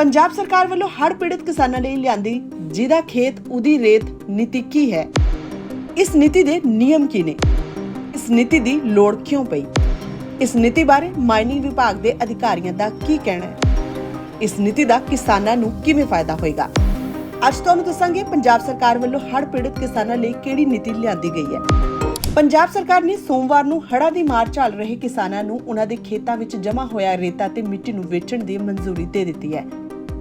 ਪੰਜਾਬ ਸਰਕਾਰ ਵੱਲੋਂ ਹੜ੍ਹ ਪੀੜਤ ਕਿਸਾਨਾਂ ਲਈ ਲਿਆਂਦੀ ਜਿਹਦਾ ਖੇਤ, ਉਹਦੀ ਰੇਤ ਨੀਤੀ ਕੀ ਹੈ? ਇਸ ਨੀਤੀ ਦੇ ਨਿਯਮ ਕੀ ਨੇ? ਇਸ ਨੀਤੀ ਦੀ ਲੋੜ ਕਿਉਂ ਪਈ? ਇਸ ਨੀਤੀ ਬਾਰੇ ਮਾਈਨਿੰਗ ਵਿਭਾਗ ਦੇ ਅਧਿਕਾਰੀਆਂ ਦਾ ਕੀ ਕਹਿਣਾ ਹੈ? ਇਸ ਨੀਤੀ ਦਾ ਕਿਸਾਨਾਂ ਨੂੰ ਕਿਵੇਂ ਫਾਇਦਾ ਹੋਏਗਾ? ਅੱਜ ਤੁਹਾਨੂੰ ਦੱਸਾਂਗੇ ਪੰਜਾਬ ਸਰਕਾਰ ਵੱਲੋਂ ਹੜ੍ਹ ਪੀੜਤ ਕਿਸਾਨਾਂ ਲਈ ਕਿਹੜੀ ਨੀਤੀ ਲਿਆਂਦੀ ਗਈ ਹੈ। ਪੰਜਾਬ ਸਰਕਾਰ ਨੇ ਸੋਮਵਾਰ ਨੂੰ ਹੜ੍ਹਾਂ ਦੀ ਮਾਰ ਝੱਲ ਰਹੇ ਕਿਸਾਨਾਂ ਨੂੰ ਉਹਨਾਂ ਦੇ ਖੇਤਾਂ ਵਿੱਚ ਜਮ੍ਹਾਂ ਹੋਇਆ ਰੇਤਾ ਤੇ ਮਿੱਟੀ ਨੂੰ ਵੇਚਣ ਦੀ ਮਨਜ਼ੂਰੀ ਦੇ ਦਿੱਤੀ ਹੈ।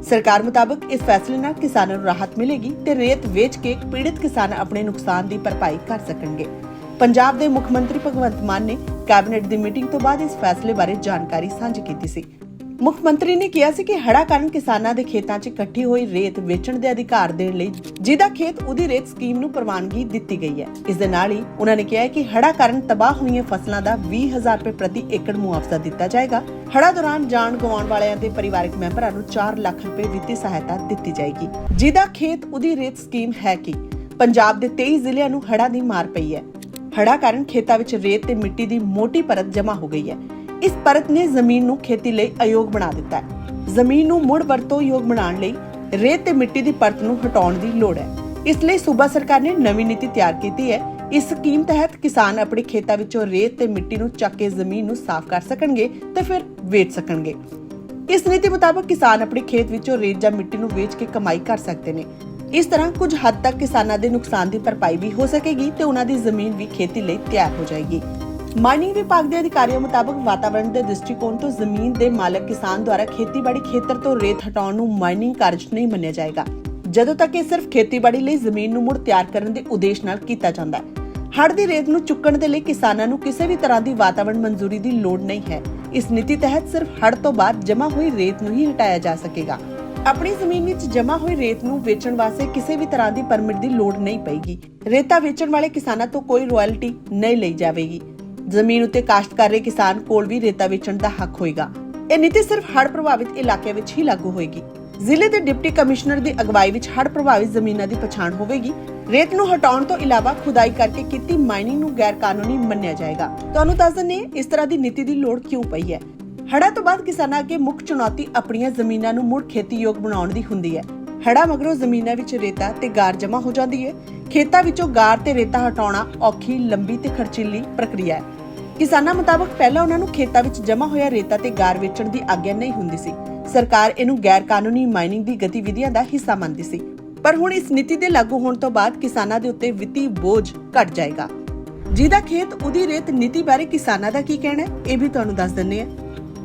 ਸਰਕਾਰ ਮੁਤਾਬਕ ਇਸ ਫੈਸਲੇ ਨਾਲ ਕਿਸਾਨਾਂ ਨੂੰ ਰਾਹਤ ਮਿਲੇਗੀ ਤੇ ਰੇਤ ਵੇਚ ਕੇ ਪੀੜਤ ਕਿਸਾਨ ਆਪਣੇ ਨੁਕਸਾਨ ਦੀ ਭਰਪਾਈ ਕਰ ਸਕਣਗੇ। ਪੰਜਾਬ ਦੇ ਮੁੱਖ ਮੰਤਰੀ ਭਗਵੰਤ ਮਾਨ ਨੇ ਕੈਬਨਿਟ ਦੀ ਮੀਟਿੰਗ ਤੋਂ ਬਾਅਦ ਇਸ ਫੈਸਲੇ ਬਾਰੇ ਜਾਣਕਾਰੀ ਸਾਂਝੀ ਕੀਤੀ ਸੀ। ਮੁੱਖ ਮੰਤਰੀ ਨੇ ਕਿਹਾ ਸੀ ਕਿ ਹੜਾ ਕਾਰਨ ਕਿਸਾਨਾਂ ਦੇ ਖੇਤਾਂ 'ਚ ਇਕੱਠੀ ਹੋਈ ਰੇਤ ਵੇਚਣ ਦੇ ਅਧਿਕਾਰ ਦੇਣ ਲਈ ਜਿਹਦਾ ਖੇਤ ਉਹਦੀ ਰੇਤ ਸਕੀਮ ਨੂੰ ਪ੍ਰਵਾਨਗੀ ਦਿੱਤੀ ਗਈ ਹੈ। ਇਸ ਦੇ ਨਾਲ ਹੀ ਉਹਨਾਂ ਨੇ ਕਿਹਾ ਕਿ ਹੜਾ ਕਾਰਨ ਤਬਾਹ ਹੋਈਆਂ ਫਸਲਾਂ ਦਾ 20000 ਰੁਪਏ ਪ੍ਰਤੀ ਏਕੜ ਮੁਆਵਜ਼ਾ ਦਿੱਤਾ ਜਾਏਗਾ। ਹੜਾ ਦੌਰਾਨ ਜਾਨ ਗਵਾਉਣ ਵਾਲਿਆਂ ਦੇ ਪਰਿਵਾਰਕ ਮੈਂਬਰਾਂ ਨੂੰ 4 ਲੱਖ ਰੁਪਏ ਵਿੱਤੀ ਸਹਾਇਤਾ ਦਿੱਤੀ ਜਾਏਗੀ। ਜਿਹਦਾ ਖੇਤ ਉਹਦੀ ਰੇਤ ਸਕੀਮ ਹੈ ਕਿ? ਪੰਜਾਬ ਦੇ 23 ਜ਼ਿਲ੍ਹਿਆਂ ਨੂੰ ਹੜਾ ਦੀ ਮਾਰ ਪਈ ਹੈ। ਹੜਾ ਕਾਰਨ ਖੇਤਾਂ ਵਿੱਚ ਰੇਤ ਤੇ ਮਿੱਟੀ ਦੀ ਮੋਟੀ ਪਰਤ ਜਮ੍ਹਾਂ ਹੋ ਗਈ ਹੈ। ਇਸ ਪਰਤ ਨੇ ਜ਼ਮੀਨ ਨੂੰ ਖੇਤੀ ਲਈ ਅਯੋਗ ਬਣਾ ਦਿੱਤਾ ਹੈ। ਜ਼ਮੀਨ ਨੂੰ ਮੁੜ ਵਰਤੋਂ ਯੋਗ ਬਣਾਉਣ ਲਈ ਰੇਤ ਤੇ ਮਿੱਟੀ ਦੀ ਪਰਤ ਨੂੰ ਹਟਾਉਣ ਦੀ ਲੋੜ ਹੈ। ਇਸ ਲਈ ਸੂਬਾ ਸਰਕਾਰ ਨੇ ਨਵੀਂ ਨੀਤੀ ਤਿਆਰ ਕੀਤੀ ਹੈ। ਇਸ ਸਕੀਮ ਤਹਿਤ ਕਿਸਾਨ ਆਪਣੇ ਖੇਤਾਂ ਵਿੱਚੋਂ ਰੇਤ ਤੇ ਮਿੱਟੀ ਨੂੰ ਚੱਕ ਕੇ ਜ਼ਮੀਨ ਨੂੰ ਸਾਫ਼ ਕਰ ਸਕਣਗੇ ਤੇ ਫਿਰ ਵੇਚ ਸਕਣਗੇ। ਇਸ ਨੀਤੀ ਮੁਤਾਬਕ ਕਿਸਾਨ ਆਪਣੇ ਖੇਤ ਵਿੱਚੋਂ ਰੇਤ ਜਾਂ ਮਿੱਟੀ ਨੂੰ ਵੇਚ ਕੇ ਕਮਾਈ ਕਰ ਸਕਦੇ ਨੇ। ਇਸ ਤਰ੍ਹਾਂ ਕੁਝ ਹੱਦ ਤੱਕ ਕਿਸਾਨਾਂ ਦੇ ਨੁਕਸਾਨ ਦੀ ਭਰਪਾਈ ਵੀ ਹੋ ਸਕੇਗੀ ਤੇ ਉਹਨਾਂ ਦੀ ਜ਼ਮੀਨ ਵੀ ਖੇਤੀ ਲਈ ਤਿਆਰ ਹੋ ਜਾਏਗੀ। ਮਾਈਨਿੰਗ ਵਿਭਾਗ ਦੇ ਅਧਿਕਾਰੀਆਂ ਮੁਤਾਬਕ ਵਾਤਾਵਰਣ ਦੇ ਦ੍ਰਿਸ਼ਟੀਕੋਣ ਤੋਂ ਜ਼ਮੀਨ ਦੇ ਮਾਲਕ ਕਿਸਾਨ ਦੁਆਰਾ ਖੇਤੀਬਾੜੀ ਖੇਤਰ ਤੋਂ ਰੇਤ ਹਟਾਉਣ ਨੂੰ ਮਾਈਨਿੰਗ ਕਾਰਜ ਨਹੀਂ ਮੰਨਿਆ ਜਾਏਗਾ। ਜਦੋਂ ਤੱਕ ਇਹ ਸਿਰਫ ਖੇਤੀਬਾੜੀ ਲਈ ਜ਼ਮੀਨ ਨੂੰ ਮੁੜ ਤਿਆਰ ਕਰਨ ਦੇ ਉਦੇਸ਼ ਨਾਲ ਕੀਤਾ ਜਾਂਦਾ ਹੈ। ਹੜ੍ਹ ਦੀ ਰੇਤ ਨੂੰ ਚੁੱਕਣ ਦੇ ਲਈ ਕਿਸਾਨਾਂ ਨੂੰ ਕਿਸੇ ਵੀ ਤਰ੍ਹਾਂ ਦੀ ਵਾਤਾਵਰਣ ਮਨਜ਼ੂਰੀ ਦੀ ਲੋੜ ਨਹੀਂ ਹੈ। ਇਸ ਨੀਤੀ ਤਹਿਤ ਸਿਰਫ ਹੜ ਤੋਂ ਬਾਅਦ ਜਮ੍ਹਾਂ ਹੋਈ ਰੇਤ ਨੂੰ ਹੀ ਹਟਾਇਆ ਜਾ ਸਕੇਗਾ। ਆਪਣੀ ਜ਼ਮੀਨ ਵਿੱਚ ਜਮ੍ਹਾਂ ਹੋਈ ਰੇਤ ਨੂੰ ਵੇਚਣ ਵਾਸਤੇ ਕਿਸੇ ਵੀ ਤਰ੍ਹਾਂ ਦੀ ਪਰਮਿਟ ਦੀ ਲੋੜ ਨਹੀਂ ਪਏਗੀ। ਰੇਤਾ ਵੇਚਣ ਵਾਲੇ ਕਿਸਾਨਾਂ ਤੋਂ ਕੋਈ ਰਾਇਲਟੀ ਨਹੀਂ ਲਈ ਜਾਵੇਗੀ। ਜ਼ਮੀਨ ਉੱਤੇ ਕਾਸ਼ਤ ਕਰ ਰਹੇ ਕਿਸਾਨ ਕੋਲ ਵੀ ਰੇਤਾ ਵੇਚਣ ਦਾ ਹੱਕ ਹੋਏਗਾ। ਇਹ ਨੀਤੀ ਸਿਰਫ ਹੜ੍ਹ ਪ੍ਰਭਾਵਿਤ ਇਲਾਕੇ ਵਿੱਚ ਹੀ ਲਾਗੂ ਹੋਏਗੀ। ਜ਼ਿਲ੍ਹੇ ਦੇ ਡਿਪਟੀ ਕਮਿਸ਼ਨਰ ਦੀ ਅਗਵਾਈ ਵਿੱਚ ਹੜ੍ਹ ਪ੍ਰਭਾਵਿਤ ਜ਼ਮੀਨਾਂ ਦੀ ਪਛਾਣ ਹੋਵੇਗੀ। ਰੇਤ ਨੂੰ ਹਟਾਉਣ ਤੋਂ ਇਲਾਵਾ ਖੁਦਾਈ ਕਰਕੇ ਕੀਤੀ ਮਾਈਨਿੰਗ ਨੂੰ ਗੈਰ ਕਾਨੂੰਨੀ ਮੰਨਿਆ ਜਾਏਗਾ। ਤੁਹਾਨੂੰ ਦੱਸ ਦਿੰਦੇ ਇਸ ਤਰ੍ਹਾਂ ਦੀ ਨੀਤੀ ਦੀ ਲੋੜ ਕਿਉਂ ਪਈ ਹੈ? ਹੜ੍ਹਾਂ ਤੋਂ ਬਾਅਦ ਕਿਸਾਨਾਂ ਅੱਗੇ ਮੁੱਖ ਚੁਣੌਤੀ ਆਪਣੀਆਂ ਜ਼ਮੀਨਾਂ ਨੂੰ ਮੁੜ ਖੇਤੀਯੋਗ ਬਣਾਉਣ ਦੀ ਹੁੰਦੀ ਹੈ। ਹੜਾ ਮਗਰੋਂ ਜ਼ਮੀਨਾਂ ਵਿੱਚ ਰੇਤਾ ਤੇ ਗਾਰ ਜਮ੍ਹਾਂ ਹੋ ਜਾਂਦੀ ਹੈ। ਖੇਤਾਂ ਵਿੱਚੋਂ ਗਾਰ ਤੇ ਰੇਤਾ ਹਟਾਉਣਾ ਔਖੀ, ਲੰਬੀ ਤੇ ਖਰਚੀਲੀ ਪ੍ਰਕਿਰਿਆ ਹੈ। ਕਿਸਾਨਾਂ ਮੁਤਾਬਕ ਪਹਿਲਾਂ ਉਹਨਾਂ ਨੂੰ ਖੇਤਾਂ ਵਿੱਚ ਜਮ੍ਹਾਂ ਹੋਇਆ ਰੇਤਾ ਤੇ ਗਾਰ ਵੇਚਣ ਦੀ ਆਗਿਆ ਨਹੀਂ ਹੁੰਦੀ ਸੀ। ਸਰਕਾਰ ਇਹਨੂੰ ਗੈਰ ਕਾਨੂੰਨੀ ਮਾਈਨਿੰਗ ਦੀ ਗਤੀਵਿਧੀਆਂ ਦਾ ਹਿੱਸਾ ਮੰਨਦੀ ਸੀ। ਪਰ ਹੁਣ ਇਸ ਨੀਤੀ ਦੇ ਲਾਗੂ ਹੋਣ ਤੋਂ ਬਾਅਦ ਕਿਸਾਨਾਂ ਦੇ ਉੱਤੇ ਵਿੱਤੀ ਬੋਝ ਘਟ ਜਾਏਗਾ। ਜਿਹਦਾ ਖੇਤ, ਉਹਦੀ ਰੇਤ ਨੀਤੀ ਬਾਰੇ ਕਿਸਾਨਾਂ ਦਾ ਕੀ ਕਹਿਣਾ ਹੈ, ਇਹ ਵੀ ਤੁਹਾਨੂੰ ਦੱਸ ਦਿੰਨੇ ਆ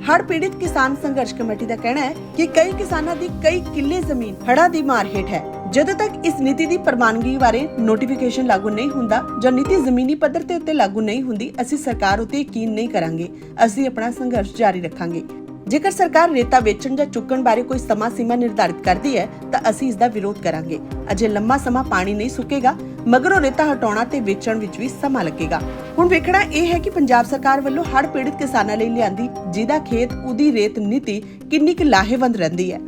ਹੜ੍ਹ ਪੀੜਿਤ ਕਿਸਾਨ ਸੰਘਰਸ਼ ਕਮੇਟੀ ਦਾ ਕਹਿਣਾ ਹੈ ਕਿ ਕਈ ਕਿਸਾਨਾਂ ਦੀ ਕਈ ਕਿੱਲੇ ਜ਼ਮੀਨ ਹੜ੍ਹਾਂ ਦੀ ਮਾਰ ਹੇਠ ਹੈ। ਜਦੋਂ ਤੱਕ ਇਸ ਨੀਤੀ ਦੀ ਪ੍ਰਵਾਨਗੀ ਬਾਰੇ ਨੋਟੀਫਿਕੇਸ਼ਨ ਲਾਗੂ ਨਹੀਂ ਹੁੰਦਾ ਜਾਂ ਨੀਤੀ ਜ਼ਮੀਨੀ ਪੱਧਰ ਤੇ ਉੱਤੇ ਲਾਗੂ ਨਹੀਂ ਹੁੰਦੀ, ਅਸੀਂ ਸਰਕਾਰ ਉਤੇ ਯਕੀਨ ਨਹੀਂ ਕਰਾਂਗੇ। ਅਸੀਂ ਆਪਣਾ ਸੰਘਰਸ਼ ਜਾਰੀ ਰੱਖਾਂਗੇ। ਜੇਕਰ ਸਰਕਾਰ ਰੇਤਾ ਵੇਚਣ ਜਾਂ ਚੁੱਕਣ ਬਾਰੇ ਕੋਈ ਸਮਾਂ ਸੀਮਾ ਨਿਰਧਾਰਿਤ ਕਰਦੀ ਹੈ, ਤਾਂ ਅਸੀਂ ਇਸ ਦਾ ਵਿਰੋਧ ਕਰਾਂਗੇ। ਅਜੇ ਲੰਮਾ ਸਮਾਂ ਪਾਣੀ ਨਹੀਂ ਸੁੱਕੇਗਾ, ਮਗਰੋਂ ਰੇਤਾ ਹਟਾਉਣਾ ਤੇ ਵੇਚਣ ਵਿੱਚ ਵੀ ਸਮਾਂ ਲੱਗੇਗਾ। ਹੁਣ ਵੇਖਣਾ ਇਹ ਹੈ ਕਿ ਪੰਜਾਬ ਸਰਕਾਰ ਵੱਲੋਂ ਹੜ੍ਹ ਪੀੜਤ ਕਿਸਾਨਾਂ ਲਈ ਲਿਆਂਦੀ ਜਿਹਦਾ ਖੇਤ, ਉਹਦੀ ਰੇਤ ਨੀਤੀ ਕਿੰਨੀ ਕੁ ਲਾਹੇਵੰਦ ਰਹਿੰਦੀ ਹੈ।